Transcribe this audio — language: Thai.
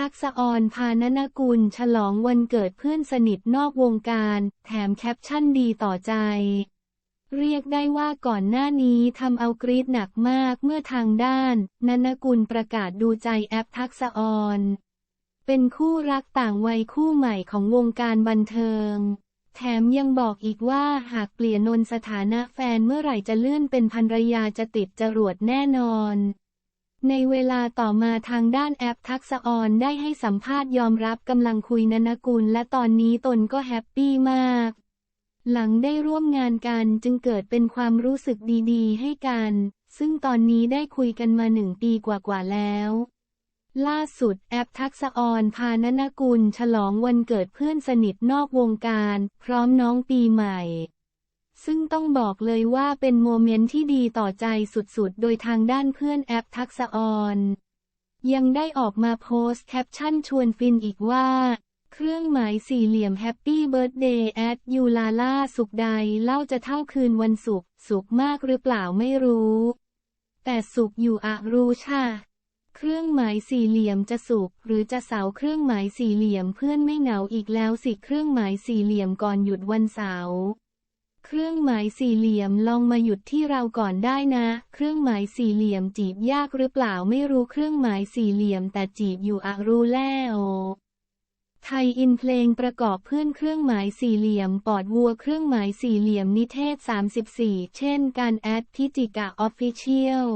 ทักษออนพานนกุลฉลองวันเกิดเพื่อนสนิทนอกวงการ แถมแคปชั่นดีต่อใจ เรียกได้ว่าก่อนหน้านี้ทำเอากรีดหนักมากเมื่อทางด้านนนกุลประกาศดูใจแอปทักษออนเป็นคู่รักต่างวัยคู่ใหม่ของวงการบันเทิง แถมยังบอกอีกว่าหากเปลี่ยนนนสถานะแฟนเมื่อไหร่จะเลื่อนเป็นภรรยาจะติดจรวดแน่นอน ในเวลาต่อมาทางด้านแอปทักษออนได้ให้สัมภาษณ์ยอมรับกำลังคุยนนกุลและตอนนี้ตนก็แฮปปี้มาก หลังได้ร่วมงานกันจึงเกิดเป็นความรู้สึกดีๆ ให้กัน ซึ่งตอนนี้ได้คุยกันมาหนึ่งปีกว่าๆแล้ว ล่าสุดแอปทักษออนพานนกุลฉลองวันเกิดเพื่อนสนิทนอกวงการ พร้อมน้องปีใหม่ ซึ่งต้องบอกเลยว่าเป็นโมเมนต์ที่ดีต่อใจสุดๆ โดยทางด้านเพื่อนแอปทักษออนยังได้ออกมาโพสต์แคปชั่นชวนฟินอีกว่า เครื่องหมายสี่เหลี่ยมแฮปปี้เบิร์ a เดย์แอดยูลาล่าสุขใดเล่าจะเท่าคืนวันศุกร์สุขมากหรือเปล่าไม่รู้ แต่สุขอยู่อะรู้ช่ะเครื่องหมายสี่เหลี่ยมจะสุกหรือจะเสาเครื่องหมายสี่เหลี่ยมเพื่อนไม่เหงาอีกแล้วสิเครื่องหมายสี่เหลี่ยมก่อนหยุดวันเสาร์ เครื่องหมายสี่เหลี่ยมลองมาหยุดที่เราก่อนได้นะ เครื่องหมายสี่เหลี่ยมจีบยากหรือเปล่าไม่รู้เครื่องหมายสี่เหลี่ยมแต่จีบอยู่อะรู้แล้วไทยอินเพลงประกอบเพื่อนเครื่องหมายสี่เหลี่ยม ปอดวัวเครื่องหมายสี่เหลี่ยมนิเทศ 34 เช่นการแอดทิจิกาออฟฟิเชียล